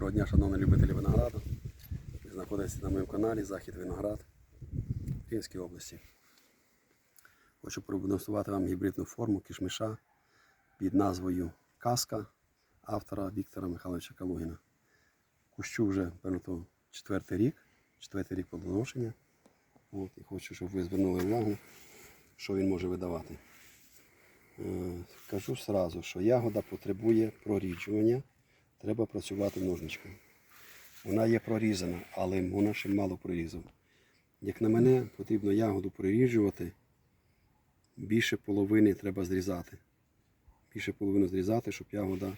Доброго дня, шановні любителі винограду. Ви знаходитесь на моєму каналі Захід Виноград в Київській області. Хочу продемонструвати вам гібридну форму кишмиша під назвою Казка автора Віктора Михайловича Калугіна. Кущу вже певно то четвертий рік, четвертий рік плодоношення. От, і хочу, щоб ви звернули увагу, що він може видавати. Е, Кажу сразу, що ягода потребує проріджування, треба працювати ножничком. Вона є прорізана, але вона ще мало прорізана. Як на мене, потрібно ягоду проріджувати, більше половини треба зрізати. Більше половину зрізати, щоб ягода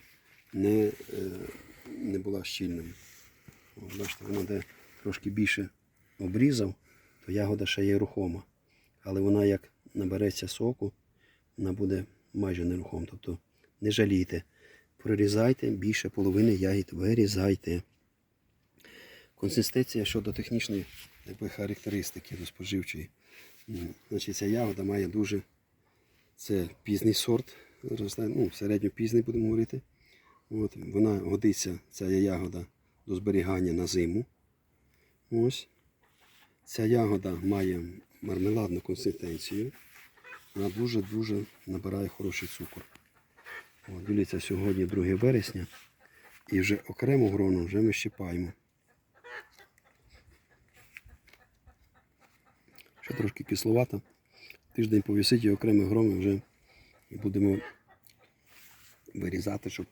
не, е, не була щільною. Бачите, вона де трошки більше обрізав, то ягода ще є рухома. Але вона як набереться соку, вона буде майже нерухома. Тобто не жалійте. Прорізайте більше половини ягід, вирізайте. Консистенція щодо технічної якби, характеристики до споживчої. Значить, ця ягода має дуже це пізній сорт, ну, середньопізній будемо говорити. От, вона годиться, ця ягода до зберігання на зиму. Ось. Ця ягода має мармеладну консистенцію. Вона дуже-дуже набирає хороший цукор. От, дивіться, сьогодні 2 вересня. І вже окрему грону вже ми щипаємо. Ще трошки кисловата. Тиждень повісить і окремі громи вже будемо вирізати, щоб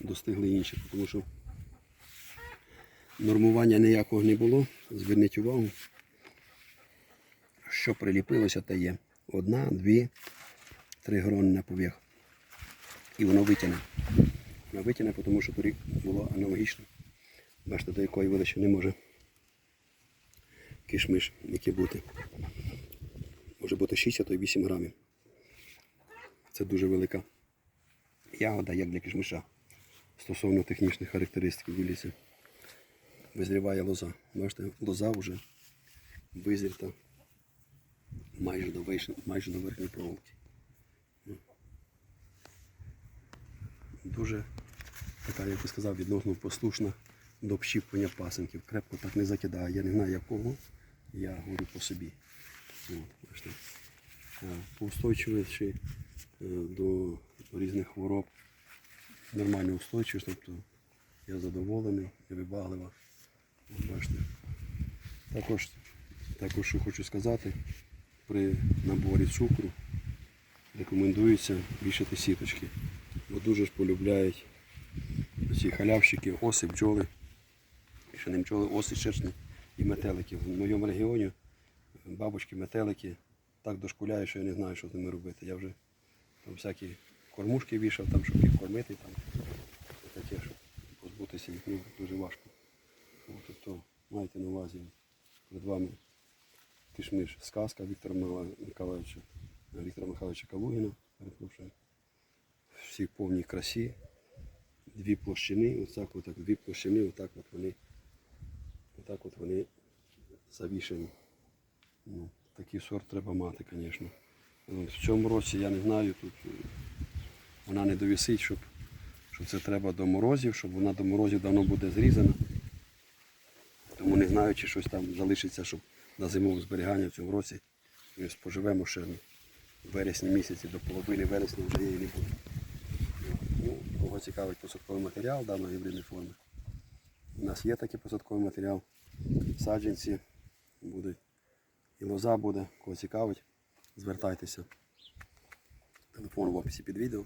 достигли інші. Тому що нормування ніякого не було. Зверніть увагу, що приліпилося, те є. Одна, дві, три грони на поверх. І воно витягне. Воно витягне, тому що торік було аналогічно. Бачите, до якої величини не може кишмиш, який бути. Може бути 6, а то й 8 грамів. Це дуже велика ягода, як для кишмиша. Стосовно технічних характеристик, дивіться. Визріває лоза. Бачите, лоза вже визріта майже до, майже до верхньої проволоки. Дуже така, як би сказав, відносно послушна до общіпування пасенків. Крепко так не закидає. Я не знаю якого, я говорю по собі. От. Поустойчивіші е, до різних хвороб. Нормально устойчивість, тобто я задоволений. От, Бачите. Також, також що хочу сказати, при наборі цукру рекомендується вішати сіточки. Бо дуже ж полюбляють ці халявщики, оси, бджоли. Ще не бджоли, оси, чершні і метелики. В моєму регіоні бабочки, метелики так дошкуляють, що я не знаю, що з ними робити. Я вже там всякі кормушки вішав, там, щоб їх кормити. Там, таке, щоб позбутися їх ну, дуже важко. Тобто майте на увазі перед вами кишмиш сказка Віктора Миколаївича, Віктора Михайловича Калугіна, перепрошую. В повній красі. Дві площини, отак, отак, дві площини, отак от вони, отак от вони завішені. Ну, такий сорт треба мати, звісно. В цьому році я не знаю, тут е, вона не довісить, щоб, що це треба до морозів, щоб вона до морозів давно буде зрізана. Тому не знаю, чи щось там залишиться, щоб на зимове зберігання в цьому році ми споживемо ще в вересні місяці, до половини вересня вже її не буде. Кого цікавить посадковий матеріал даної гібридної форми. У нас є такий посадковий матеріал. Саджанці будуть. І лоза буде. Кого цікавить, звертайтеся. Телефон в описі під відео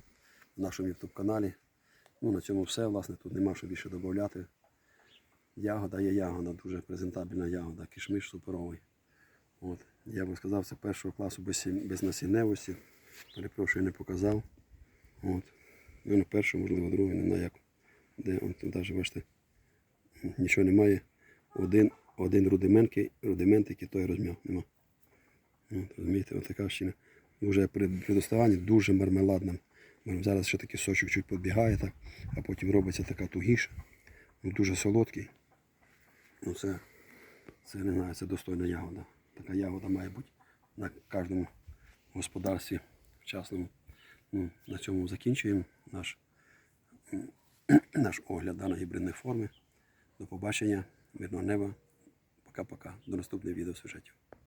в нашому YouTube каналі. Ну, на цьому все. Власне, тут нема що більше додати. Ягода є ягода, дуже презентабельна ягода, кишмиш суперовий. От. Я би сказав, це першого класу без, без насінневості. Перепрошую, не показав. От. На першому, можливо, другий, не знаю як. Де он тут навіть бачите, нічого немає. Один, один рудиментик і той розм'яв. Нема. От, розумієте, от така щіна. Вже при доставанні дуже мармеладна. Зараз ще такий сочок чуть підбігає, так, а потім робиться така тугіша. Ну, дуже солодкий. Ну, це, це не знаю, це достойна ягода. Така ягода має бути на кожному господарстві вчасному. Ну, на цьому закінчуємо наш, наш огляд даної гібридної форми. До побачення, мирного неба. Пока-пока. До наступних відео сюжетів.